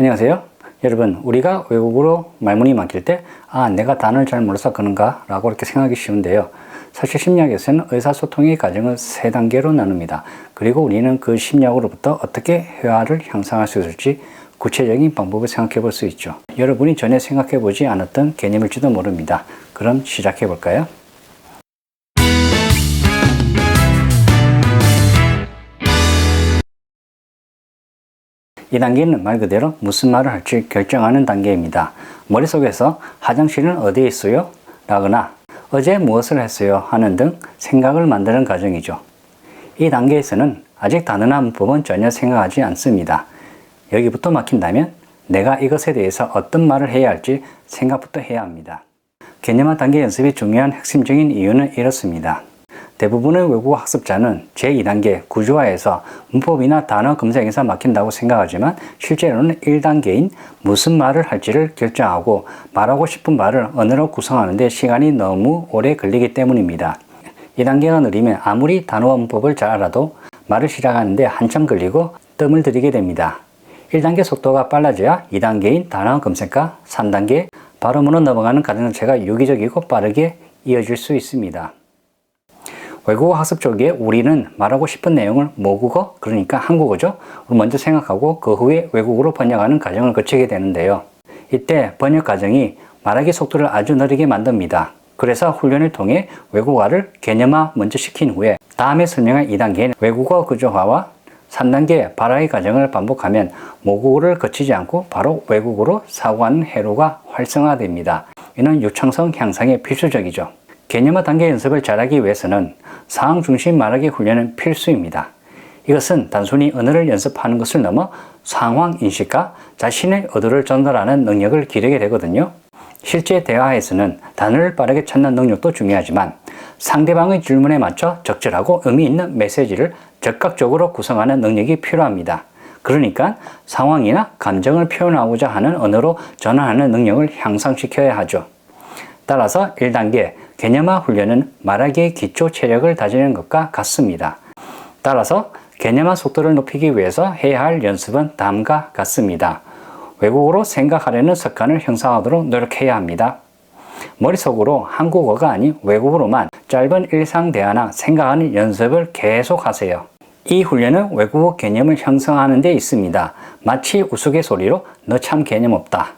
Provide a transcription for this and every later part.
안녕하세요. 여러분, 우리가 외국어로 말문이 막힐 때, 아, 내가 단어를 잘 몰라서 그런가? 라고 이렇게 생각하기 쉬운데요. 사실 심리학에서는 의사소통의 과정을 세 단계로 나눕니다. 그리고 우리는 그 심리학으로부터 어떻게 회화를 형성할 수 있을지 구체적인 방법을 생각해 볼 수 있죠. 여러분이 전에 생각해 보지 않았던 개념일지도 모릅니다. 그럼 시작해 볼까요? 이 단계는 말 그대로 무슨 말을 할지 결정하는 단계입니다. 머릿속에서 화장실은 어디에 있어요? 라거나 어제 무엇을 했어요? 하는 등 생각을 만드는 과정이죠. 이 단계에서는 아직 단어나 문법은 전혀 생각하지 않습니다. 여기부터 막힌다면 내가 이것에 대해서 어떤 말을 해야 할지 생각부터 해야 합니다. 개념화 단계 연습이 중요한 핵심적인 이유는 이렇습니다. 대부분의 외국어 학습자는 제2단계 구조화에서 문법이나 단어 검색에서 막힌다고 생각하지만 실제로는 1단계인 무슨 말을 할지를 결정하고 말하고 싶은 말을 언어로 구성하는데 시간이 너무 오래 걸리기 때문입니다. 2단계가 느리면 아무리 단어와 문법을 잘 알아도 말을 시작하는데 한참 걸리고 뜸을 들이게 됩니다. 1단계 속도가 빨라져야 2단계인 단어 검색과 3단계 발음으로 넘어가는 과정 자체가 유기적이고 빠르게 이어질 수 있습니다. 외국어 학습 초기에 우리는 말하고 싶은 내용을 모국어, 그러니까 한국어죠. 먼저 생각하고 그 후에 외국어로 번역하는 과정을 거치게 되는데요. 이때 번역 과정이 말하기 속도를 아주 느리게 만듭니다. 그래서 훈련을 통해 외국어를 개념화 먼저 시킨 후에 다음에 설명할 2단계인 외국어 구조화와 3단계 발화의 과정을 반복하면 모국어를 거치지 않고 바로 외국어로 사고하는 회로가 활성화됩니다. 이는 유창성 향상에 필수적이죠. 개념화 단계 연습을 잘하기 위해서는 상황 중심 말하기 훈련은 필수입니다. 이것은 단순히 언어를 연습하는 것을 넘어 상황 인식과 자신의 의도를 전달하는 능력을 기르게 되거든요. 실제 대화에서는 단어를 빠르게 찾는 능력도 중요하지만 상대방의 질문에 맞춰 적절하고 의미 있는 메시지를 적극적으로 구성하는 능력이 필요합니다. 그러니까 상황이나 감정을 표현하고자 하는 언어로 전환하는 능력을 향상시켜야 하죠. 따라서 1단계 개념화 훈련은 말하기의 기초 체력을 다지는 것과 같습니다. 따라서 개념화 속도를 높이기 위해서 해야 할 연습은 다음과 같습니다. 외국어로 생각하려는 습관을 형성하도록 노력해야 합니다. 머릿속으로 한국어가 아닌 외국어로만 짧은 일상 대화나 생각하는 연습을 계속 하세요. 이 훈련은 외국어 개념을 형성하는 데 있습니다. 마치 우스갯소리로 너 참 개념 없다.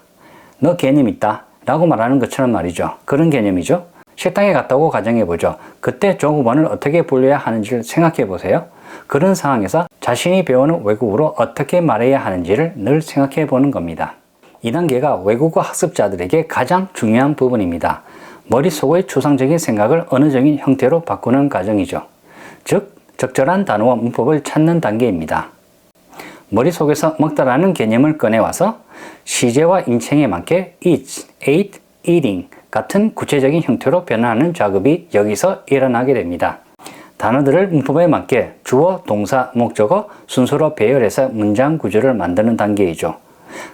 너 개념 있다. 라고 말하는 것처럼 말이죠. 그런 개념이죠. 식당에 갔다고 가정해 보죠. 그때 종업원을 어떻게 불려야 하는지를 생각해 보세요. 그런 상황에서 자신이 배우는 외국어로 어떻게 말해야 하는지를 늘 생각해 보는 겁니다. 2단계가 외국어 학습자들에게 가장 중요한 부분입니다. 머릿속의 추상적인 생각을 언어적인 형태로 바꾸는 과정이죠. 즉, 적절한 단어와 문법을 찾는 단계입니다. 머릿속에서 먹다라는 개념을 꺼내와서 시제와 인칭에 맞게 eat, ate, eating 같은 구체적인 형태로 변화하는 작업이 여기서 일어나게 됩니다. 단어들을 문법에 맞게 주어, 동사, 목적어 순서로 배열해서 문장 구조를 만드는 단계이죠.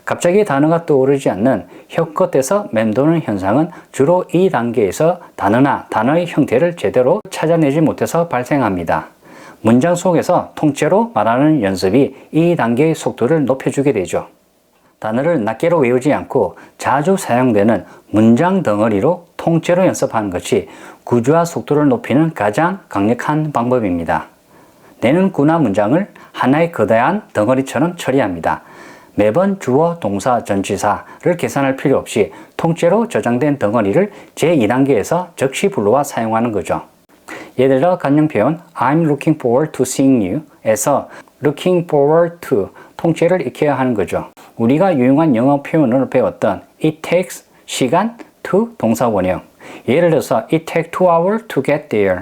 갑자기 단어가 떠오르지 않는 혀끝에서 맴도는 현상은 주로 이 단계에서 단어나 단어의 형태를 제대로 찾아내지 못해서 발생합니다. 문장 속에서 통째로 말하는 연습이 이 단계의 속도를 높여주게 되죠. 단어를 낱개로 외우지 않고 자주 사용되는 문장 덩어리로 통째로 연습하는 것이 구조화 속도를 높이는 가장 강력한 방법입니다. 내는 구나 문장을 하나의 거대한 덩어리처럼 처리합니다. 매번 주어, 동사, 전치사를 계산할 필요 없이 통째로 저장된 덩어리를 제2단계에서 적시 불러와 사용하는 거죠. 예를 들어 간영 표현 I'm looking forward to seeing you 에서 looking forward to 통째를 익혀야 하는 거죠. 우리가 유용한 영어 표현으로 배웠던 it takes 시간 to 동사 원형 예를 들어서 it takes two hours to get there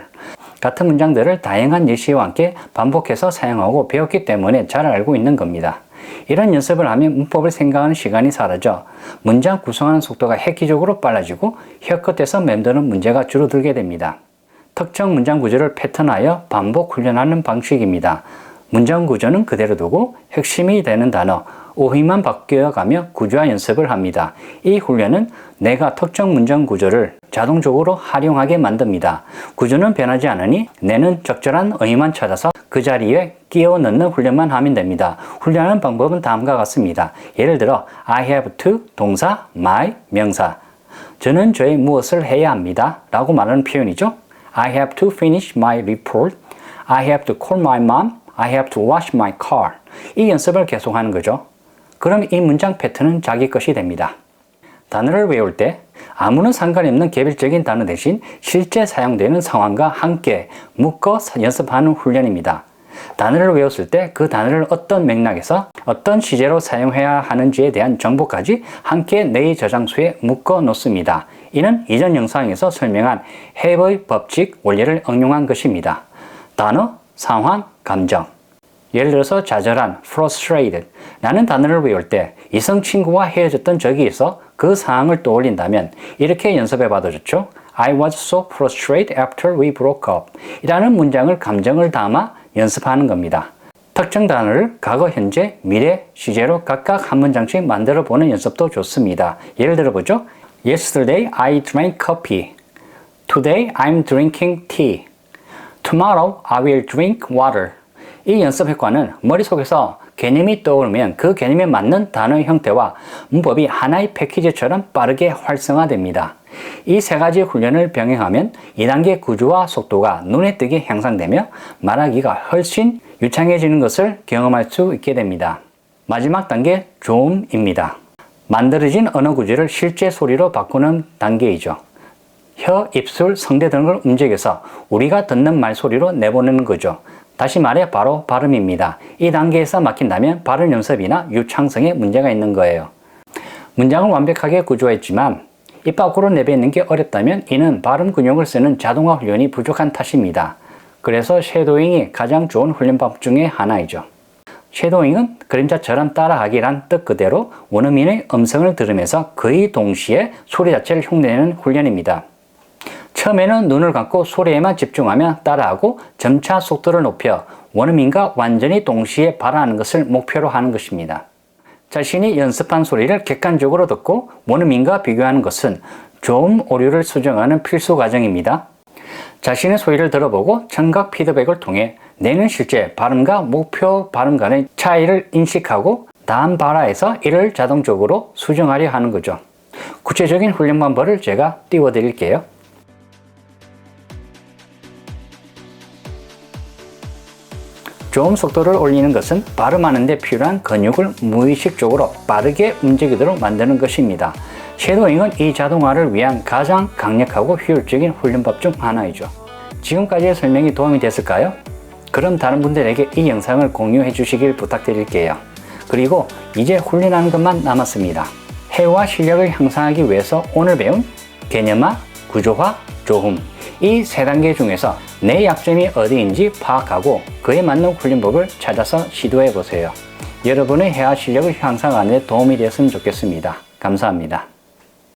같은 문장들을 다양한 예시와 함께 반복해서 사용하고 배웠기 때문에 잘 알고 있는 겁니다. 이런 연습을 하면 문법을 생각하는 시간이 사라져 문장 구성하는 속도가 획기적으로 빨라지고 혀끝에서 맴도는 문제가 줄어들게 됩니다. 특정 문장 구조를 패턴하여 반복 훈련하는 방식입니다. 문장 구조는 그대로 두고 핵심이 되는 단어, 오히만 바뀌어가며 구조화 연습을 합니다. 이 훈련은 내가 특정 문장 구조를 자동적으로 활용하게 만듭니다. 구조는 변하지 않으니 내는 적절한 의미만 찾아서 그 자리에 끼워 넣는 훈련만 하면 됩니다. 훈련하는 방법은 다음과 같습니다. 예를 들어 I have to 동사 my 명사 저는 저의 무엇을 해야 합니다. 라고 말하는 표현이죠. I have to finish my report. I have to call my mom. I have to wash my car. 이 연습을 계속하는 거죠. 그럼 이 문장 패턴은 자기 것이 됩니다. 단어를 외울 때 아무런 상관이 없는 개별적인 단어 대신 실제 사용되는 상황과 함께 묶어 연습하는 훈련입니다. 단어를 외웠을 때 그 단어를 어떤 맥락에서 어떤 시제로 사용해야 하는지에 대한 정보까지 함께 내의 저장소에 묶어 놓습니다. 이는 이전 영상에서 설명한 해의 법칙 원리를 응용한 것입니다. 단어, 상황, 감정. 예를 들어서 좌절한, frustrated 라는 단어를 외울 때 이성 친구와 헤어졌던 적이 있어 그 상황을 떠올린다면 이렇게 연습해 봐도 좋죠. I was so frustrated after we broke up 이라는 문장을 감정을 담아 연습하는 겁니다. 특정 단어를 과거, 현재, 미래, 시제로 각각 한 문장씩 만들어 보는 연습도 좋습니다. 예를 들어 보죠. Yesterday I drank coffee. Today I'm drinking tea. Tomorrow I will drink water. 이 연습 효과는 머릿속에서 개념이 떠오르면 그 개념에 맞는 단어의 형태와 문법이 하나의 패키지처럼 빠르게 활성화됩니다. 이 세 가지 훈련을 병행하면 2단계 구조와 속도가 눈에 띄게 향상되며 말하기가 훨씬 유창해지는 것을 경험할 수 있게 됩니다. 마지막 단계 조음입니다. 만들어진 언어 구조를 실제 소리로 바꾸는 단계이죠. 혀, 입술, 성대 등을 움직여서 우리가 듣는 말소리로 내보내는 거죠. 다시 말해 바로 발음입니다. 이 단계에서 막힌다면 발음 연습이나 유창성에 문제가 있는 거예요. 문장을 완벽하게 구조했지만 입 밖으로 내뱉는 게 어렵다면 이는 발음 근육을 쓰는 자동화 훈련이 부족한 탓입니다. 그래서 쉐도잉이 가장 좋은 훈련법 중의 하나이죠. 쉐도잉은 그림자처럼 따라하기란 뜻 그대로 원어민의 음성을 들으면서 거의 동시에 소리 자체를 흉내내는 훈련입니다. 처음에는 눈을 감고 소리에만 집중하며 따라하고 점차 속도를 높여 원어민과 완전히 동시에 발언하는 것을 목표로 하는 것입니다. 자신이 연습한 소리를 객관적으로 듣고 원어민과 비교하는 것은 좋은 오류를 수정하는 필수 과정입니다. 자신의 소리를 들어보고 청각 피드백을 통해 내는 실제 발음과 목표 발음 간의 차이를 인식하고 다음 발화에서 이를 자동적으로 수정하려 하는 거죠. 구체적인 훈련 방법을 제가 띄워드릴게요. 좋은 속도를 올리는 것은 발음하는 데 필요한 근육을 무의식적으로 빠르게 움직이도록 만드는 것입니다. 쉐도잉은 이 자동화를 위한 가장 강력하고 효율적인 훈련법 중 하나이죠. 지금까지의 설명이 도움이 됐을까요? 그럼 다른 분들에게 이 영상을 공유해 주시길 부탁드릴게요. 그리고 이제 훈련하는 것만 남았습니다. 해와 실력을 향상하기 위해서 오늘 배운 개념화, 구조화, 조흠 이세 단계 중에서 내 약점이 어디인지 파악하고 그에 맞는 훈련법을 찾아서 시도해 보세요. 여러분의 회화 실력을 향상하는 데 도움이 되었으면 좋겠습니다. 감사합니다.